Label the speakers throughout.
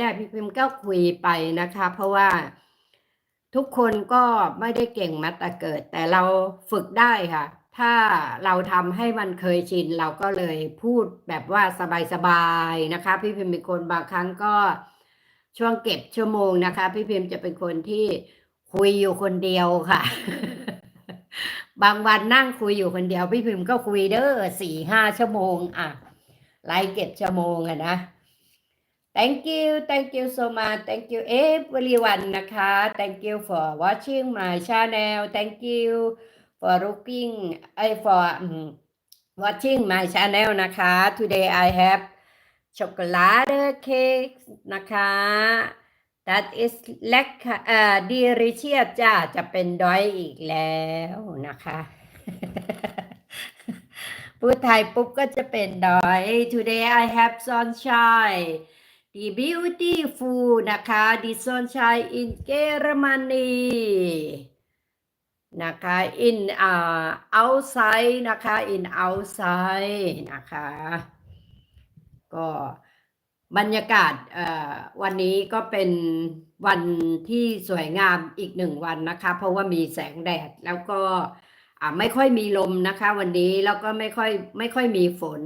Speaker 1: ได้พี่พิมพ์ก็คุยไปนะคะ เพราะว่าทุกคนก็ไม่ได้เก่งมาแต่เกิด แต่เราฝึกได้ค่ะ ถ้าเราทำให้มันเคยชิน เราก็เลยพูดแบบว่าสบายๆนะคะ พี่พิมพ์เป็นคนบางครั้งก็ช่วงเก็บชั่วโมงนะคะ พี่พิมพ์จะเป็นคนที่คุยอยู่คนเดียวค่ะ บางวันนั่งคุยอยู่คนเดียว พี่พิมพ์ก็คุยเด้อสี่ห้าชั่วโมง อะไล่เก็บชั่วโมงอะนะ Thank you thank you so much thank you everyone นะคะ thank you for watching my channel thank you for looking ไอ้ for um, watching my channel นะคะ today I have chocolate cake นะคะ that is เล็กเอ่อ delicious จ้าจะเป็นดอยอีกแล้วนะคะ พูดไทยปุ๊บก็จะเป็นดอย today I have sunshine the beautiful นะคะ the sunshine in Germany นะคะ in อ่า outside นะคะ in outside นะคะ ก็บรรยากาศวันนี้ก็เป็นวันที่สวยงามอีกหนึ่งวันนะคะ เพราะว่ามีแสงแดดแล้วก็ไม่ค่อยมีลมนะคะ วันนี้แล้วก็ไม่ค่อยไม่ค่อยมีฝน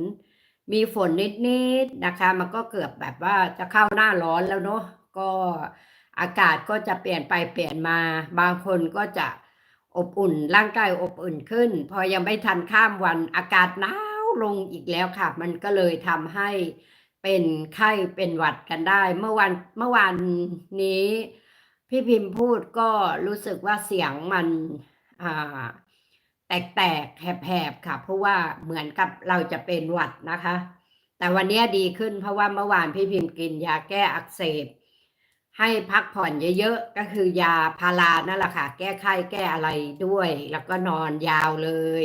Speaker 1: มีฝนนิดๆนะคะ มันก็เกือบแบบว่าจะเข้าหน้าร้อนแล้วเนาะก็อากาศก็จะเปลี่ยนไปเปลี่ยนมา บางคนก็จะอบอุ่นร่างกายอบอุ่นขึ้น พอยังไม่ทันข้ามวันอากาศหนาวลงอีกแล้วค่ะ มันก็เลยทำให้เป็นไข้เป็นหวัดกันได้ เมื่อวันเมื่อวานนี้ พี่พิมพ์พูดก็รู้สึกว่าเสียงมันอ่า แตกๆแหบๆค่ะ เพราะว่าเหมือนกับเราจะเป็นหวัดนะคะ แต่วันนี้ดีขึ้นเพราะว่าเมื่อวานพี่พิมพ์กินยาแก้อักเสบ ให้พักผ่อนเยอะๆ ก็คือยาพารานั่นแหละค่ะ แก้ไข้แก้อะไรด้วย แล้วก็นอนยาวเลย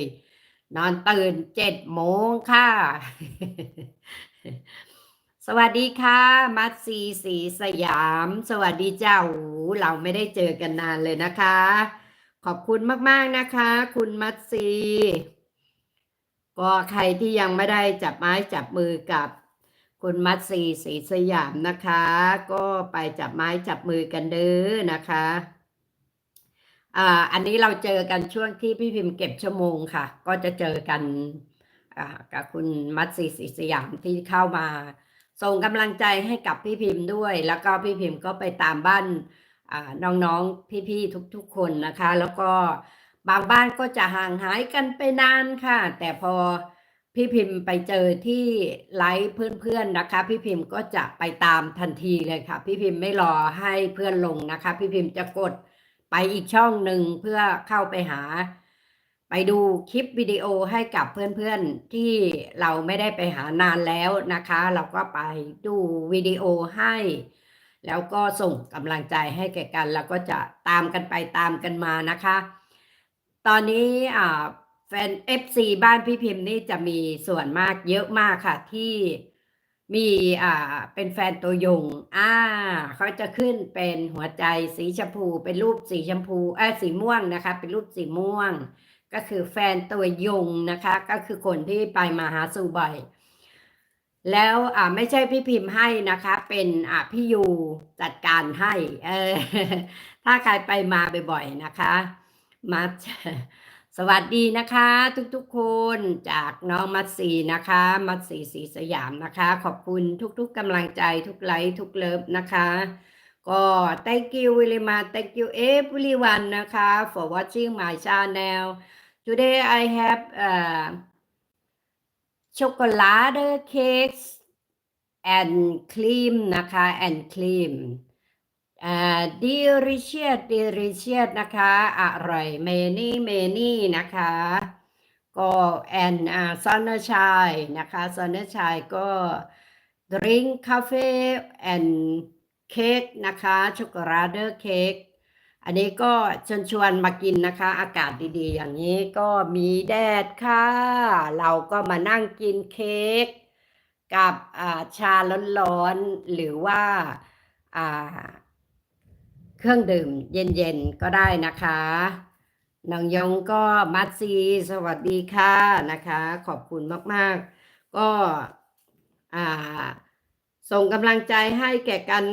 Speaker 1: นอนตื่นเจ็ดโมงค่ะ สวัสดีค่ะ มัดซีสีสยาม สวัสดีเจ้าเราไม่ได้เจอกันนานเลยนะคะ ขอบคุณมาก ๆ นะคะ คุณมัดซีก็ใครที่ยังไม่ได้จับไม้จับมือกับคุณมัดซีสีสยามนะคะ ก็ไปจับไม้จับมือกันเด้อนะคะอ่าอันนี้เราเจอกันช่วงที่พี่พิมพ์เก็บชั่วโมงค่ะ ก็จะเจอกันอ่ากับคุณมัดซีสีสยามที่เข้ามา ส่งกำลังใจให้กับพี่พิมพ์ด้วย แล้วก็พี่พิมพ์ก็ไปตามบ้าน น้องๆพี่ๆทุก ๆ คนนะคะ แล้วก็บางบ้านก็จะห่างหายกันไปนานค่ะ แต่พอพี่พิมพ์ไปเจอที่ไลฟ์เพื่อนๆนะคะ พี่พิมพ์ก็จะไปตามทันทีเลยค่ะ พี่พิมพ์ไม่รอให้เพื่อนลงนะคะ พี่พิมพ์จะกดไปอีกช่องหนึ่งเพื่อเข้าไปหา ไปดูคลิปวิดีโอให้กับเพื่อนๆที่เราไม่ได้ไปหานานแล้วนะคะ เราก็ไปดูวิดีโอให้ แล้วก็ส่งกำลังใจให้แก่กัน แล้วก็จะตามกันไปตามกันมานะคะ ตอนนี้แฟน FC บ้านพี่พิมพ์นี่จะมีส่วนมากเยอะมากค่ะที่มีอ่าเป็นแฟนตัวยงอ่าเขาจะขึ้นเป็นหัวใจสีชมพู เป็นรูปสีชมพูเออสีม่วงนะคะ เป็นรูปสีม่วง ก็คือแฟนตัวยงนะคะ ก็คือคนที่ไปมาหาสู่บ่อย แล้วอ่าไม่ใช่พี่พิมพ์ให้นะคะ เป็นอ่าพี่ยูจัดการให้เออถ้าใครไปมาบ่อยๆนะคะมาสวัสดีนะคะ ทุกๆคนจากน้องมัดสีนะคะ มัดสีสีสยามนะคะ ขอบคุณทุกๆกำลังใจทุกไลค์ทุกเลิฟนะคะ ก็ thank you very much thank you everyone นะคะ for watching my channel today I have uh, chocolate cakes and cream นะคะ and cream อ่า delicious delicious นะคะ อร่อย many many นะคะ ก็ and อ่า sunshine นะคะ sunshine ก็ drink coffee and cake นะคะ ช็อกโกแลตเค้ก อันนี้ก็เชิญชวนมากินนะคะ อากาศดีๆ อย่างนี้ก็มีแดดค่ะ เราก็มานั่งกินเค้กกับอาชาร้อนๆ หรือว่าอาเครื่องดื่มเย็นๆ ก็ได้นะคะน้องยงก็มัดซีสวัสดีค่ะนะคะ ขอบคุณมากๆ ก็อาส่งกำลังใจให้แก่กัน